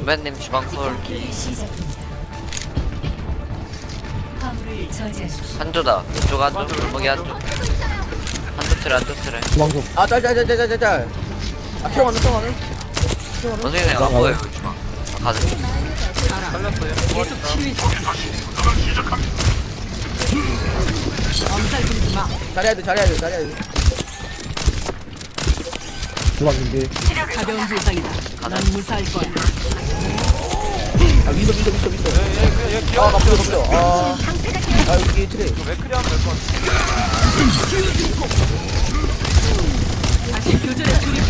선배님 주방 저지하십시오. 한조다 왼쪽 한조 골목이 한조 한조 트레 한조 트레 주방석 아, 짤짤짤짤짤짤. 아, 피어 가는, 피어 가는. 원숭이 그냥 안 보여요 여기 주방 아, 가자 잘해야 돼, 잘해야 돼, 잘해야 돼. 주방 준비 가벼운 부상이다. 난 무사할 거야. 아, 미소, 미소, 미소, 미소. 아, 나 보여, 나 보여. 아, 아, 여기 트레. 다시 교전에 돌입.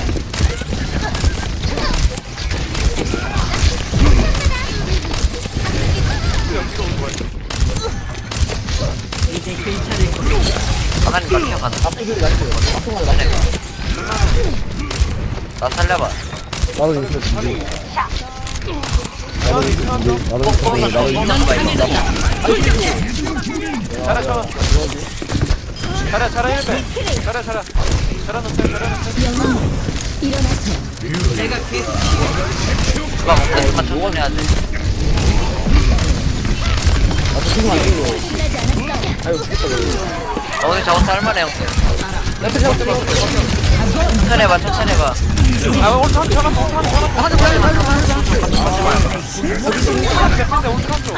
이제 괜찮을 거야. 가만히 앞에 나이스. 앞에 소리 나이스. 나 살려봐 나도 인수 준비 나도 인수 준비 나도 인수 준비 나도 강해졌다. 잘해 잘해 잘해 잘해 1배 잘해 잘해 잘해 놓자 잘해 놓자 내가 계속 주방 없대 주방 천천히 해야 돼 아. 어, 오늘 저거 살만해 트레. 천천히 해봐 천천히 해봐 아한한 하나, 하나, 하나. 한쪽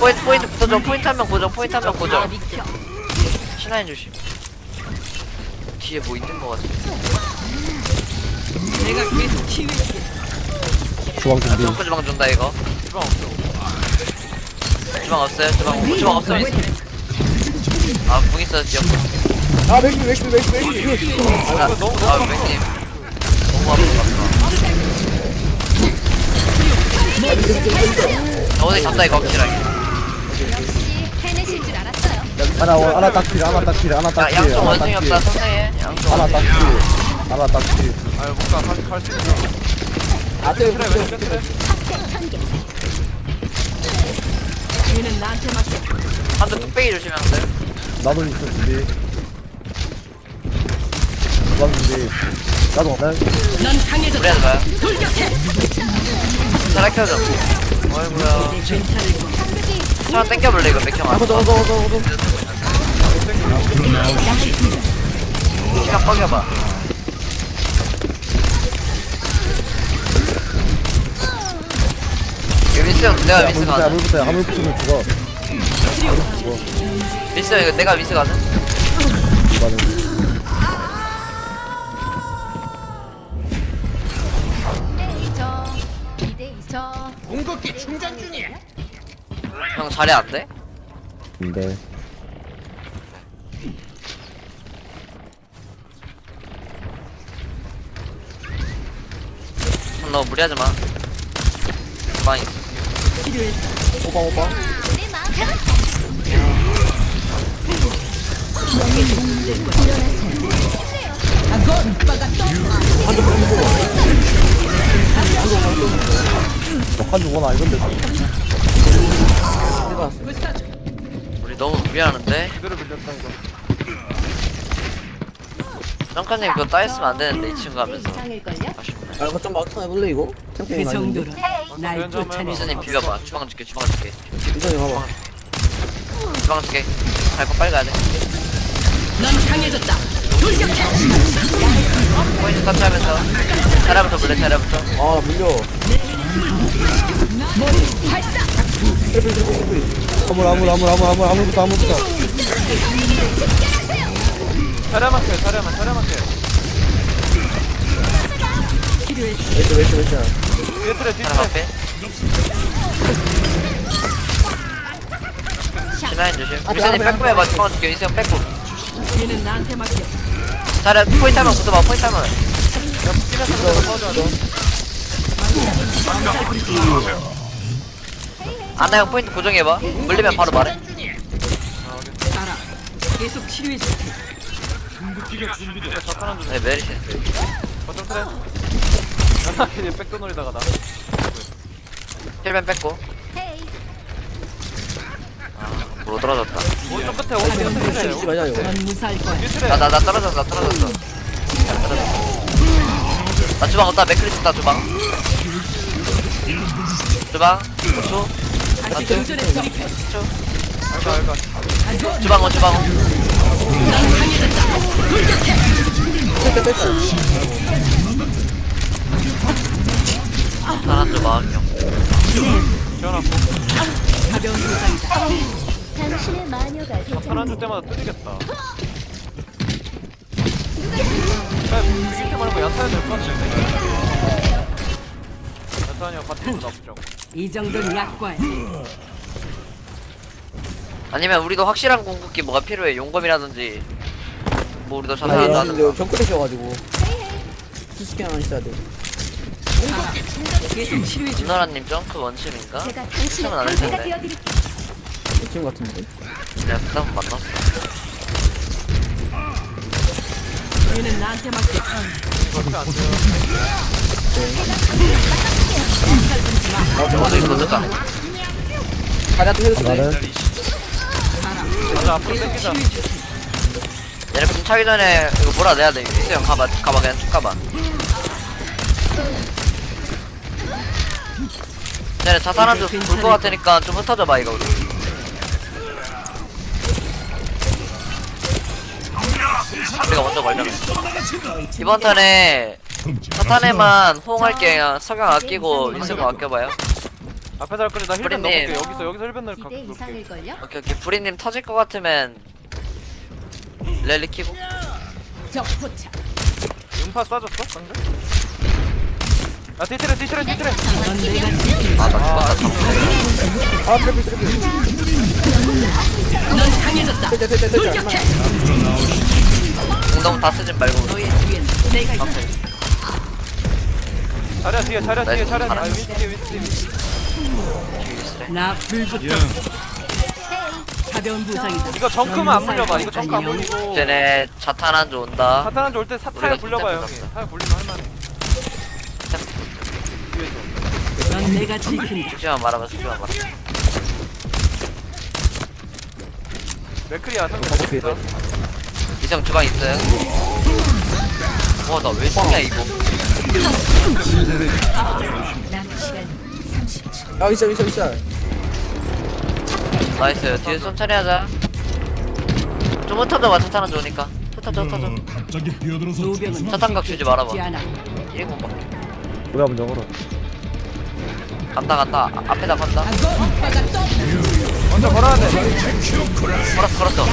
포인트 포인트 고정 포인트 한 명 고정 포인트 한 명 고정. 신하인 조심. 뒤에 뭐 있는 거 같아. 내가 계속 치유할게. 주방 준비. 점프 주방 준다 이거. 주방 없어 주방 없어요? 주방 주방 없어 아궁 있어 지역 아, 맥주, 맥주, 맥주, 맥주. 아, 아 백님 너무 아프다 어디 잡다 이거 확실하게 해내실 줄 알았어요. 하나 원 하나 딱필 하나 딱필 하나 야 딱필 양쪽 하나 원숭이 없다 딱필 양쪽 하나 원숭이 딱필 하나 딱필 아유 못가 갈수 있어 아, 그래. 그래 나한테 맡겨. 한쪽 뚝배기 조심하면 돼 나도 인수 준비 준비 나도 없나? 넌 강해졌다. 우리한테 봐요 돌격해. 잘 켜줘 어이구야. 차랑 땡겨볼래 이거 맥형 아, 안 더, 더, 더, 더, 더. 시간 뻐겨봐 이거 미스 형 내가 미스 물부터 가는 물부터 화물 붙으면 죽어 미스 형 이거 내가 미스 이거는 형 자리 안 돼? 근데 형 너무 무리하지 마 주방이 있어 오빠, 오빠. 내 마음 적한 죽어 나 아니건데 우리 너무 무리하는데 그대로 밀렸다 이거 짱카님 그거 따였으면 안 되는데 2층 가면서 이상일걸요? 아쉽네 아, 이거 좀 막상 해볼래, 이거? 그 템템이 많이 있는데. 정도로 날 쫓아내. 미스님 비벼봐 주방 줄게 주방 줄게 이선이 봐봐. 주방 줄게 갈거 빨리 가야 돼 넌 강해졌다. 돌격해. 포인트 터치하면서 차례부터 물래 차례부터 아, 물려. 트리플, 트리플, 트리플. 아물 아물부터 아물부터. 잘해만 해 잘해만 잘해만 해 맥주, 맥주, 맥주. 뒤에 트레 뒤에 하나 트레 앞에 신하인 조심. 미스님 빼고 해봐 주방 줄게 미스 형 빼고 얘는 나한테 맡겨. 차례 포인트 하면 붙어봐 포인트 하면 아나 형 포인트 고정해봐 물리면 바로 말해. 계속 치료해줄게. 네 메리시 거점 트레 이제 백도 노리다가 나 힐맨 뺐고 못 떨어졌다 오른쪽 끝에 오른쪽 끝에 트레 이지 마자, 이거. 넌 무사할 거야. 뒤에 트레 나나나 떨어졌어 나 떨어졌어 나 주방 없다 맥크리 있다 주방 주방 5초 알까 알까 주방 온 주방 온 뺐다 뺐다 하나 주방 지원하고 가벼운 부상이다. 당신의 마녀가 하나 줄 때마다 뚫리겠다. 야 밑에 말고 야타야 될것 같은데 야타냐 같은 거 나쁘죠 이 정도는 약과야. 아니면 우리도 확실한 궁극기 뭐가 필요해 용검이라든지 뭐 우리도 아 자살한다 얘는 하는 근데 정글에 셔가지고 투스캔 하나 있어야 돼 계속 치료해 줄. 김노라님 점프 원침인가? 제가 당신의 추천은 안할 방패가 텐데 되어드릴게요. 지금 같은데 내가 그다음 만났어 얘는 나한테 맡겨. 그렇게 안 돼요 늦다 가자 또 해도 나는 맞아 앞으로 땡기자 얘네 금 차기 전에 이거 뭐라 내야 돼 이수 형 가봐 가봐 그냥 쭉 가봐 얘네 자살한 줄볼것 같으니까 좀 흩어져 봐 이거 우리 우리가 먼저 걸려면 이번 턴에 사탄에만 호응할게 그냥 석양 아끼고 윈스가 아껴봐요 앞에 살 거니 나 힐벤 브랜님. 넣어볼게 여기서 여기서 힐벤 넣을 각 기대 놓을게 이상일걸요? 오케이 오케이 브리님 터질 것 같으면 랠리 키고 적 포착. 음파 쏴줬어 상대? 아 뒤트레 뒤트레 뒤트레. 아나 죽었다 아 트래플 트래플 넌 강해졌다. 뺐다 돌격해. 공동 다 쓰지 말고 있다. 자리야 뒤에 자리야 뒤에. 자리야 아 잘한다. 윈스 뒤에 윈스 뒤에 윈스 나 불붙어. 가벼운 부상이다. 이거 정크만 안 물려봐 이거 정크 안 물리고 쟤네 자탄 안주 온다 사탄한 줄올때 사타에 우리가 굴려봐요 진짜 형이 타에 굴리면 할만해 뒤에서 넌 내가 지킨다. 죽지만 말아봐 죽지만 말아 맥크리야 상대. 먹었다 이성 주방 있어요? 와 나 왜 죽냐 이거? 30초. 아 있어 있어 있어. 나이스. 뒤에 천천히 하자. 좀 흩어져봐 안주 오니까. 흩어져 흩어져. 갑자기 뛰어들어서 자탄각 주지 말아봐. 죽지 않아. 1분 봐. 우리가 먼저 걸어 간다 간다. 아, 앞에다 간다. 먼저 걸어야 돼. 걸었어 걸었어.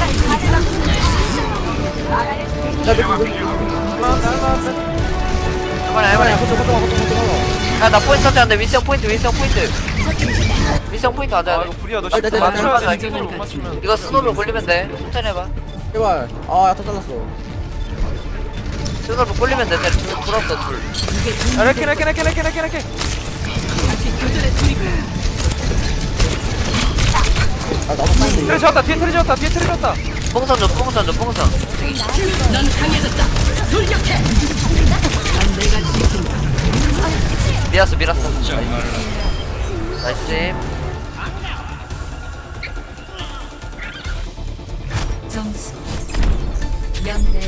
할만 해 할만해. 야나 포인트 터치하는데 윈성 포인트 윈성 포인트. 윈성 포인트 아 하자 이거 불이야. 너 아, 나, 나, 진짜 나, 맞춰야 나, 돼. 못 맞추면. 이거 스노블 굴리면 돼. 천천히 해봐. 제발. 아 야타 잘랐어. 스노블 굴리면 돼쟤 불었어 둘. 야 레키 레키 레키 레키 레키 레키 다시 교전에 돌입해. 아 나도 빠는데 트레 지었다. 뒤에 트레 지었다. 뒤에 트레 지었다 뽕선 줘 뽕선 줘 뽕선 넌 강해졌다. 돌격해. 밀었어 밀었어 나이스 점수 0대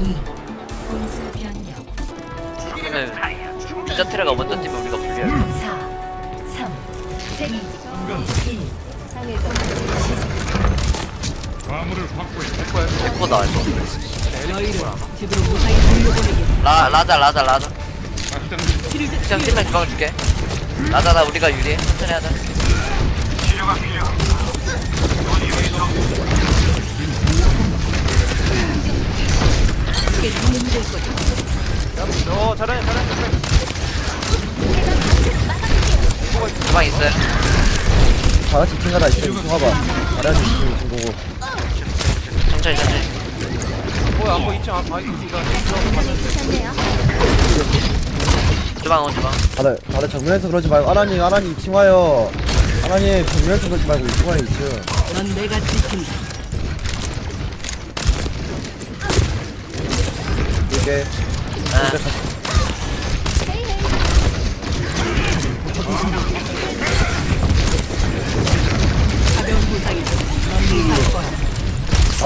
2. 공수 변경. 그러면 진짜 트레가 먼저 뛰면 우리가 불리해 4, 3, 2, 1. 상해 예쁘다 이거. 라, 라자 라자 라자. 그냥 팀면 주방 줄게. 라자 나 우리가 유리해. 천천히 하자. 어 잘하네 잘하네 잘하네 주방 있어요? 다 같이 있어 이거 봐봐 잘해야지 지금 보고 천천히 천천히 뭐야 안보 2층 아 이거 괜찮네요. 주방 온 주방 다들 다들 정면에서 그러지 말고 아나님 아나님 2층 와요 아나님 정면에서 그러지 말고 2층 와요 2층 넌 내가 지킨다. 이게 에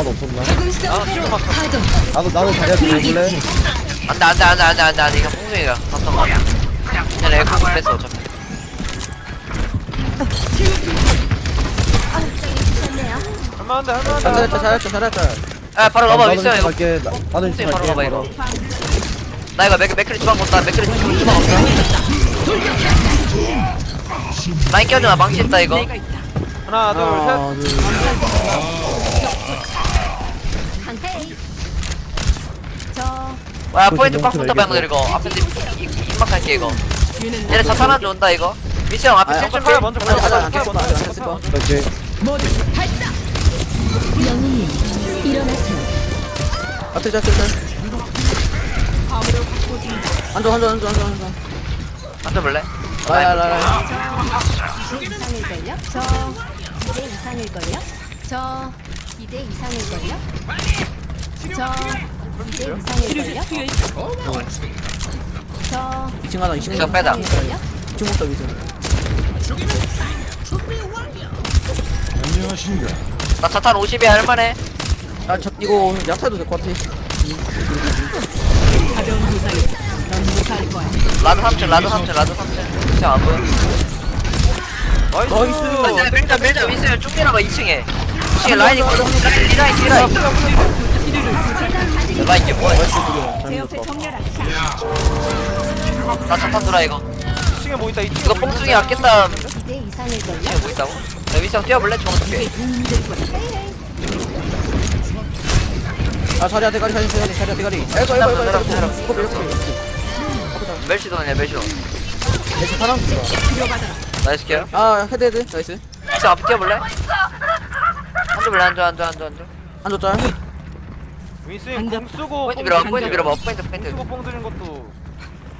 나도 없었나? 아 지금 막 나도 나도 자리야 좀 해볼래? 안돼 안돼 안돼 안돼 안돼. 안돼 이거 풍승이가 봤던 거야 그냥 에코 뺐어 어차피. 할만한데 할만한데. 잘했다 잘했다 잘했다 아 바로 넘어 이거. 갈게 나- 나도 있어 바로 갈게 넘어 이거 바로. 나 이거 맥, 맥크리 주방 못다 맥크리 주방 주방 없다. 라인 껴주마 망치 있다 이거. 내가. 하나 둘 셋. 하나 둘 강태. 저 와 포인트 꽉 멈춰, 붙어 이게 방들 이거. 앞에 입막 할게 이거. 얘네 자탄 하나 온다 이거. 형 앞에 아, 칠 준비 파야 먼저 가자 가자 먼저 먼저 이렇게 영웅님 일어나세요. 앞에 자 앞에 자. 앉아 앉아 앉아 앉아 앉아 앉아볼래? 라야 이대 이상일걸요? 저 이대 이상일걸요? 저 이대 이상일걸요? 저 이대 이상일걸요? 필요해. 저 2층 하나 2층 이거 하나 빼다 2층 먹다 2층 안녕하신가? 나 자탄 50이 할만해 아저 이거 약사도 될 것 같아. 라드 3층 라드 3층 라드 3층 미스 형안 보여? 나이스 아, 밀자 밀자 미스 형쭉 밀어봐 2층에 2층에 라인 있거든 라인 디라인 디라인 나 이게 뭐야. 나 자탄 돌아 이거 2층에 뭐 있다 2층에 이거 뽕숭이 아꼈다. 이대 이상일걸요? 2층에 뭐 있다고? 야 미스 형 뛰어볼래? 좋은 어떡해 아 자리야 대가리 자리 대가리 자리야 대가리. 에이거 에이거 에이거 에이거 에이거 에이거 멜시도냐 멜시도 대체 사람 나이스 케어 아 헤드 헤드. 나이스. 미스 앞에 뛰어볼래? 앉아볼래 앉아 앉아 앉아 앉아 한조 짤 윈스 공 쓰고 포인트 드는 포인트 거- 밀어봐 포인트 공 포인트. 쓰고 뽕 드는 것도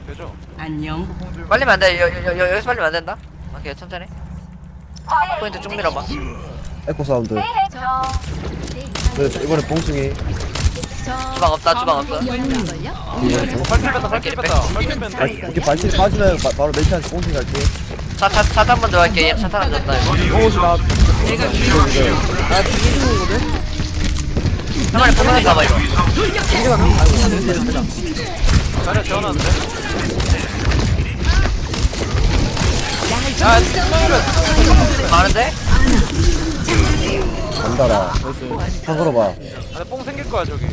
되죠? 안녕. 뽕 들고 빨리면 안돼. 여기서 빨리면 안 된다? 오케이 천천히. 포인트 쭉 밀어봐. 에코 사운드. 그 이상일걸요? 이번에 봉숭이. 저 주방 없다 주방 없어? 발길 뺐다 발길 뺐다. 발길 뺐다. 발- 이렇게 발길 빠지면 바, 바로 멜치한테 봉숭이 갈게 차차 차단 먼저 할게 얘 차탄 안 줬다 이거 내가 아 뒤에 있는 거거든 한마리 포인트 가봐 이거 뒤가 나 아이고 안돼 안돼 자리야 재워놨는데 야뽕 많은데? 간다라 한 걸어봐 안에 뽕 생길 거야 저기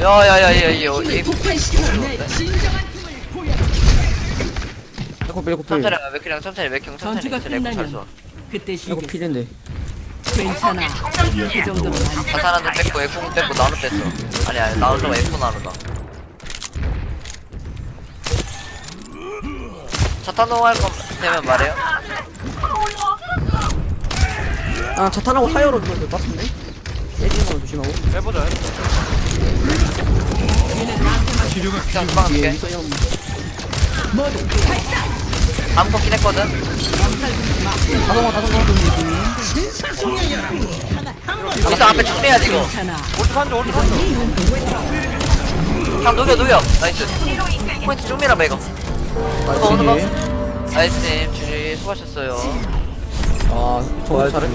야야야야 이거 이 에코 필 에코 필 천천히 가 맥크랑 천천히 맥형 천천히 전투가 잘 끝나면 써. 그때 에코 쉬겠어. 필인데 괜찮아. 그 정도는 안 돼. 자탄 한대 뺐고 에코 뺐고 나눠 뺐어. 아니 아니 나눠서 에코 나눠다 자탄 농할 거 되면 말해요? 아 자탄하고 타이어로 누가 될것 같은데? 깨지는 거 조심하고. 해보자 해보자. 그냥 줄게. 있어 형다 음 꺾긴 했거든. 다성아 다성아 여기서 앞에 정리해야지 이거. 오른쪽 한쪽 오른쪽 한쪽. 형 녹여 녹여. 나이스. 포인트 쭉 밀어봐 이거 뒤에 나이스 주지 수고하셨어요. 아 잘해